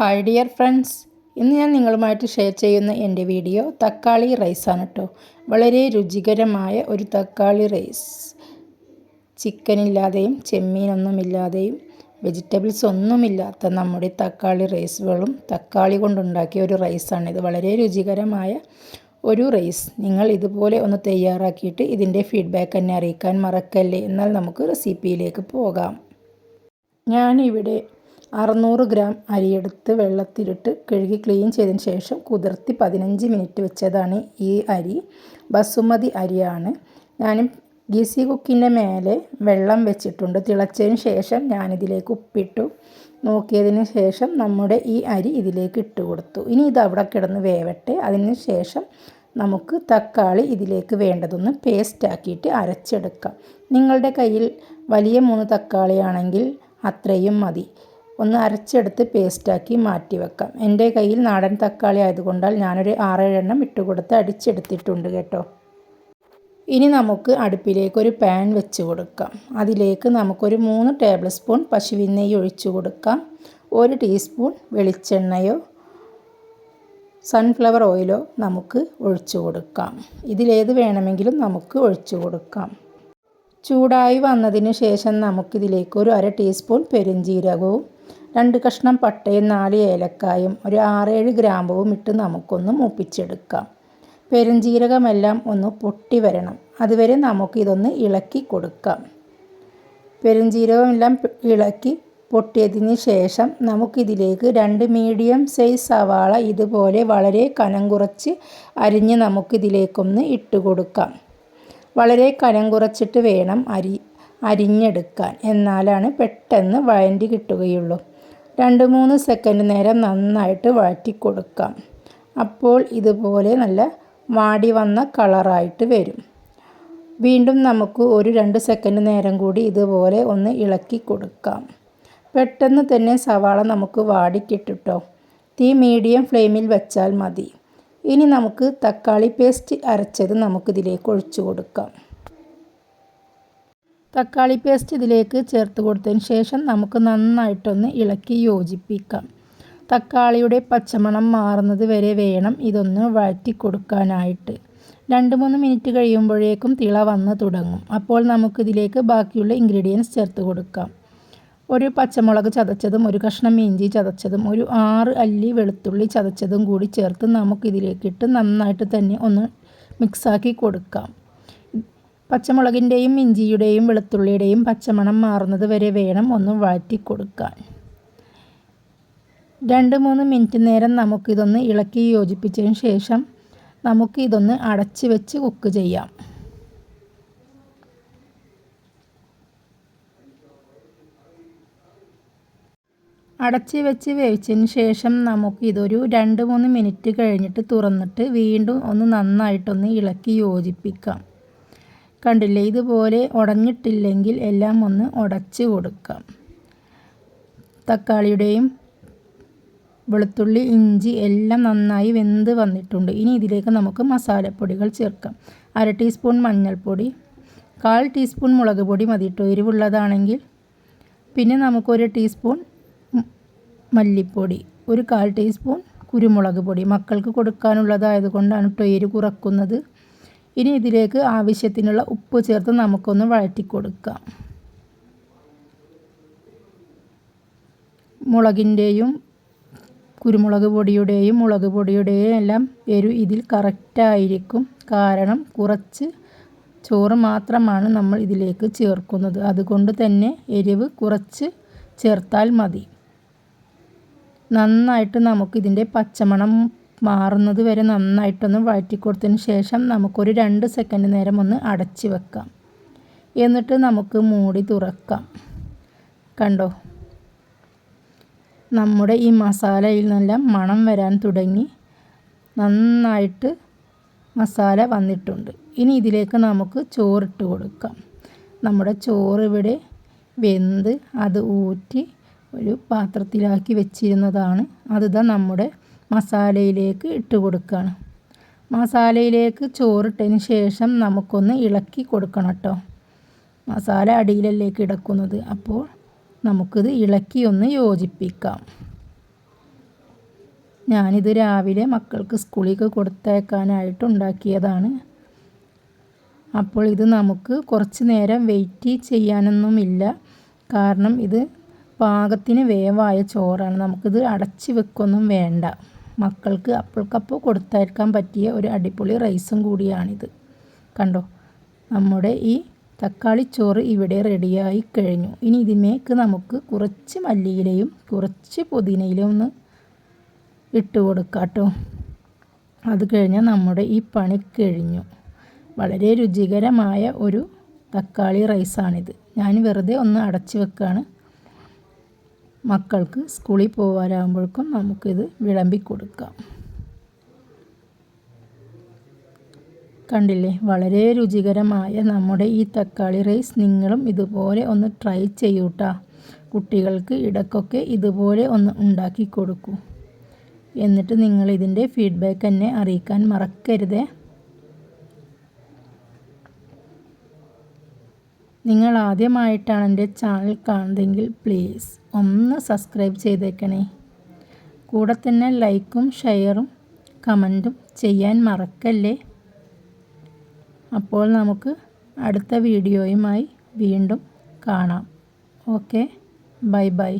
Hi dear friends. ഇന്ന് ഞാൻ നിങ്ങളുമായിട്ട് ഷെയർ ചെയ്യുന്ന എന്റെ വീഡിയോ തക്കാളി റൈസാണ് കേട്ടോ വളരെ രുചികരമായ ഒരു തക്കാളി റൈസ് ചിക്കനില്ലാതെയും ചെമ്മീനൊന്നുമില്ലാതെയും വെജിറ്റബിൾസ് ഒന്നുമില്ലാത്ത നമ്മുടെ തക്കാളി റൈസുകളും തക്കാളി കൊണ്ടുണ്ടാക്കിയ ഒരു റൈസാണിത് വളരെ രുചികരമായ ഒരു റൈസ് നിങ്ങൾ ഇതുപോലെ ഒന്ന് തയ്യാറാക്കിയിട്ട് ഇതിന്റെ ഫീഡ്ബാക്ക് എന്നെ അറിയിക്കാൻ മറക്കല്ലേ? എന്നാൽ നമുക്ക് റെസിപ്പിയിലേക്ക് പോകാം. ഞാനിവിടെ അറുന്നൂറ് ഗ്രാം അരിയെടുത്ത് വെള്ളത്തിലിട്ട് കഴുകി ക്ലീൻ ചെയ്തതിന് ശേഷം കുതിർത്തി പതിനഞ്ച് മിനിറ്റ് വെച്ചതാണ് ഈ അരി. ബസുമതി അരിയാണ്. ഞാൻ ഗീസി കുക്കിന്റെ മേലെ വെള്ളം വെച്ചിട്ടുണ്ട്. തിളച്ചതിന് ശേഷം ഞാനിതിലേക്ക് ഉപ്പിട്ടു. നോക്കിയതിന് ശേഷം നമ്മുടെ ഈ അരി ഇതിലേക്ക് ഇട്ട് കൊടുത്തു. ഇനി ഇത് അവിടെ കിടന്ന് വേവട്ടെ. അതിന് ശേഷം നമുക്ക് തക്കാളി ഇതിലേക്ക് വേണ്ടതൊന്ന് പേസ്റ്റ് ആക്കിയിട്ട് അരച്ചെടുക്കാം. നിങ്ങളുടെ കയ്യിൽ വലിയ മൂന്ന് തക്കാളിയാണെങ്കിൽ അത്രയും മതി. ഒന്ന് അരച്ചെടുത്ത് പേസ്റ്റാക്കി മാറ്റി വെക്കാം എന്റെ കയ്യിൽ നാടൻ തക്കാളി ആയതുകൊണ്ടാൽ ഞാനൊരു ആറേഴെണ്ണം ഇട്ടുകൊടുത്ത് അടിച്ചെടുത്തിട്ടുണ്ട് കേട്ടോ. ഇനി നമുക്ക് അടുപ്പിലേക്ക് ഒരു പാൻ വെച്ച് കൊടുക്കാം. അതിലേക്ക് നമുക്കൊരു മൂന്ന് ടേബിൾ സ്പൂൺ പശുവിൻ നെയ്യ് ഒഴിച്ചു കൊടുക്കാം. ഒരു ടീസ്പൂൺ വെളിച്ചെണ്ണയോ സൺഫ്ലവർ ഓയിലോ നമുക്ക് ഒഴിച്ചു കൊടുക്കാം. ഇതിലേത് വേണമെങ്കിലും നമുക്ക് ഒഴിച്ചു കൊടുക്കാം. ചൂടായി വന്നതിന് ശേഷം നമുക്കിതിലേക്ക് ഒരു അര ടീസ്പൂൺ പെരുംജീരകവും രണ്ട് കഷ്ണം പട്ടയും നാല് ഏലക്കായും ഒരു ആറേഴ് ഗ്രാമ്പവും ഇട്ട് നമുക്കൊന്ന് മൂപ്പിച്ചെടുക്കാം. പെരുംജീരകമെല്ലാം ഒന്ന് പൊട്ടി വരണം. അതുവരെ നമുക്കിതൊന്ന് ഇളക്കി കൊടുക്കാം. പെരുംജീരകമെല്ലാം ഇളക്കി പൊട്ടിയതിന് ശേഷം നമുക്കിതിലേക്ക് രണ്ട് മീഡിയം സൈസ് സവാള ഇതുപോലെ വളരെ കനം കുറച്ച് അരിഞ്ഞ് നമുക്കിതിലേക്കൊന്ന് ഇട്ട് കൊടുക്കാം. വളരെ കനം കുറച്ചിട്ട് വേണം അരി അരിഞ്ഞെടുക്കാൻ. എന്നാലാണ് പെട്ടെന്ന് വഴണ്ടി കിട്ടുകയുള്ളൂ. രണ്ട് മൂന്ന് സെക്കൻഡ് നേരം നന്നായിട്ട് വഴറ്റി കൊടുക്കാം അപ്പോൾ ഇതുപോലെ നല്ല വാടി വന്ന കളറായിട്ട് വരും. വീണ്ടും നമുക്ക് ഒരു രണ്ട് സെക്കൻഡ് നേരം കൂടി ഇതുപോലെ ഒന്ന് ഇളക്കി കൊടുക്കാം. പെട്ടെന്ന് തന്നെ സവാള നമുക്ക് വാടിക്കിട്ടിട്ടോ. തീ മീഡിയം ഫ്ലെയിമിൽ വെച്ചാൽ മതി. ഇനി നമുക്ക് തക്കാളി പേസ്റ്റ് അരച്ചത് നമുക്കിതിലേക്ക് ഒഴിച്ചു കൊടുക്കാം. തക്കാളി പേസ്റ്റ് ഇതിലേക്ക് ചേർത്ത് കൊടുത്തതിന് ശേഷം നമുക്ക് നന്നായിട്ടൊന്ന് ഇളക്കി യോജിപ്പിക്കാം. തക്കാളിയുടെ പച്ചമണം മാറുന്നത് വരെ വേണം ഇതൊന്ന് വഴറ്റി കൊടുക്കാനായിട്ട്. രണ്ട് മൂന്ന് മിനിറ്റ് കഴിയുമ്പോഴേക്കും തിള വന്ന് തുടങ്ങും. അപ്പോൾ നമുക്കിതിലേക്ക് ബാക്കിയുള്ള ഇൻഗ്രീഡിയൻസ് ചേർത്ത് കൊടുക്കാം. ഒരു പച്ചമുളക് ചതച്ചതും ഒരു കഷ്ണം ഇഞ്ചി ചതച്ചതും ഒരു ആറ് അല്ലി വെളുത്തുള്ളി ചതച്ചതും കൂടി ചേർത്ത് നമുക്കിതിലേക്കിട്ട് നന്നായിട്ട് തന്നെ ഒന്ന് മിക്സാക്കി കൊടുക്കാം. പച്ചമുളകിന്റെയും ഇഞ്ചിയുടെയും വെളുത്തുള്ളിയുടെയും പച്ചമണം മാറുന്നത് വരെ വേണം ഒന്ന് വഴറ്റി കൊടുക്കാൻ രണ്ട് മൂന്ന് മിനിറ്റ് നേരം നമുക്കിതൊന്ന് ഇളക്കി യോജിപ്പിച്ചതിന് ശേഷം നമുക്ക് ഇതൊന്ന് അടച്ച് വെച്ച് കുക്ക് ചെയ്യാം. അടച്ച് വെച്ച് വേവിച്ചതിന് ശേഷം നമുക്ക് ഇതൊരു രണ്ട് മൂന്ന് മിനിറ്റ് കഴിഞ്ഞിട്ട് തുറന്നിട്ട് വീണ്ടും ഒന്ന് നന്നായിട്ടൊന്ന് ഇളക്കി യോജിപ്പിക്കാം. കണ്ടില്ലേ? ഇതുപോലെ ഉടഞ്ഞിട്ടില്ലെങ്കിൽ എല്ലാം ഒന്ന് ഉടച്ച് കൊടുക്കാം. തക്കാളിയുടെയും വെളുത്തുള്ളി ഇഞ്ചി എല്ലാം നന്നായി വെന്ത് വന്നിട്ടുണ്ട്. ഇനി ഇതിലേക്ക് നമുക്ക് മസാലപ്പൊടികൾ ചേർക്കാം. അര ടീസ്പൂൺ മഞ്ഞൾപ്പൊടി കാൽ ടീസ്പൂൺ മുളക് പൊടി മതി കേട്ടോ. എരിവുള്ളതാണെങ്കിൽ. പിന്നെ നമുക്കൊരു ടീസ്പൂൺ മല്ലിപ്പൊടി ഒരു കാൽ ടീസ്പൂൺ കുരുമുളക് പൊടി. മക്കൾക്ക് കൊടുക്കാനുള്ളതായത് കൊണ്ടാണ് കേട്ടോ എരി കുറക്കുന്നത്. ഇനി ഇതിലേക്ക് ആവശ്യത്തിനുള്ള ഉപ്പ് ചേർത്ത് നമുക്കൊന്ന് വഴറ്റി കൊടുക്കാം മുളകിന്റെയും കുരുമുളക് പൊടിയുടെയും മുളക് പൊടിയുടെയും എല്ലാം എരു ഇതിൽ കറക്റ്റായിരിക്കും. കാരണം കുറച്ച് ചോറ് മാത്രമാണ് നമ്മൾ ഇതിലേക്ക് ചേർക്കുന്നത്. അതുകൊണ്ട് തന്നെ എരിവ് കുറച്ച് ചേർത്താൽ മതി. നന്നായിട്ട് നമുക്കിതിന്റെ പച്ചമണം മാറുന്നത് വരെ നന്നായിട്ടൊന്ന് വഴറ്റി കൊടുത്തതിന് ശേഷം നമുക്കൊരു രണ്ട് സെക്കൻഡ് നേരം ഒന്ന് അടച്ച് വെക്കാം. എന്നിട്ട് നമുക്ക് മൂടി തുറക്കാം. കണ്ടോ? നമ്മുടെ ഈ മസാലയിൽ നല്ല മണം വരാൻ തുടങ്ങി. നന്നായിട്ട് മസാല വന്നിട്ടുണ്ട്. ഇനി ഇതിലേക്ക് നമുക്ക് ചോറിട്ട് കൊടുക്കാം. നമ്മുടെ ചോറ് ഇവിടെ വെന്ത് അത് ഊറ്റി ഒരു പാത്രത്തിലാക്കി വെച്ചിരുന്നതാണ്. അതിതാ നമ്മുടെ മസാലയിലേക്ക് ഇട്ട് കൊടുക്കുകയാണ് മസാലയിലേക്ക് ചോറിട്ടതിന് ശേഷം നമുക്കൊന്ന് ഇളക്കി കൊടുക്കണം കേട്ടോ മസാല അടിയിലല്ലേ കിടക്കുന്നത്. അപ്പോൾ നമുക്കിത് ഇളക്കി ഒന്ന് യോജിപ്പിക്കാം. ഞാനിത് രാവിലെ മക്കൾക്ക് സ്കൂളിലേക്ക് കൊടുത്തേക്കാനായിട്ട് ഉണ്ടാക്കിയതാണ്. അപ്പോൾ ഇത് നമുക്ക് കുറച്ച് നേരം വെയിറ്റ് ചെയ്യാനൊന്നുമില്ല. കാരണം ഇത് പാകത്തിന് വേവായ ചോറാണ്. നമുക്കിത് അടച്ച് വെക്കൊന്നും വേണ്ട. മക്കൾക്ക് അപ്പോൾക്കപ്പോൾ കൊടുത്തയക്കാൻ പറ്റിയ ഒരു അടിപൊളി റൈസും കൂടിയാണിത്. കണ്ടോ? നമ്മുടെ ഈ തക്കാളി ചോറ് ഇവിടെ റെഡിയായി കഴിഞ്ഞു. ഇനി ഇതിമേക്ക് നമുക്ക് കുറച്ച് മല്ലിയിലയും കുറച്ച് പുതിനയിലും ഒന്ന് ഇട്ട് കൊടുക്കാം കേട്ടോ. അത് കഴിഞ്ഞാൽ നമ്മുടെ ഈ പണി കഴിഞ്ഞു. വളരെ രുചികരമായ ഒരു തക്കാളി റൈസാണിത്. ഞാൻ വെറുതെ ഒന്ന് അടച്ചു വെക്കുകയാണ് മക്കൾക്ക് സ്കൂളിൽ പോകാനാകുമ്പോഴേക്കും നമുക്കിത് വിളമ്പി കൊടുക്കാം കണ്ടില്ലേ? വളരെ രുചികരമായ നമ്മുടെ ഈ തക്കാളി റൈസ് നിങ്ങളും ഇതുപോലെ ഒന്ന് ട്രൈ ചെയ്യൂട്ടാ. കുട്ടികൾക്ക് ഇടയ്ക്കൊക്കെ ഇതുപോലെ ഒന്ന് ഉണ്ടാക്കി കൊടുക്കൂ. എന്നിട്ട് നിങ്ങൾ ഇതിന്റെ ഫീഡ്ബാക്ക് എന്നെ അറിയിക്കാൻ മറക്കരുതേ. നിങ്ങൾ ആദ്യമായിട്ടാണ് എന്റെ ചാനൽ കാണുന്നതെങ്കിൽ പ്ലീസ് ഒന്ന് സബ്സ്ക്രൈബ് ചെയ്തേക്കണേ. കൂടെ തന്നെ ലൈക്കും ഷെയറും കമന്റും ചെയ്യാൻ മറക്കല്ലേ? അപ്പോൾ നമുക്ക് അടുത്ത വീഡിയോയുമായി വീണ്ടും കാണാം. Okay bye bye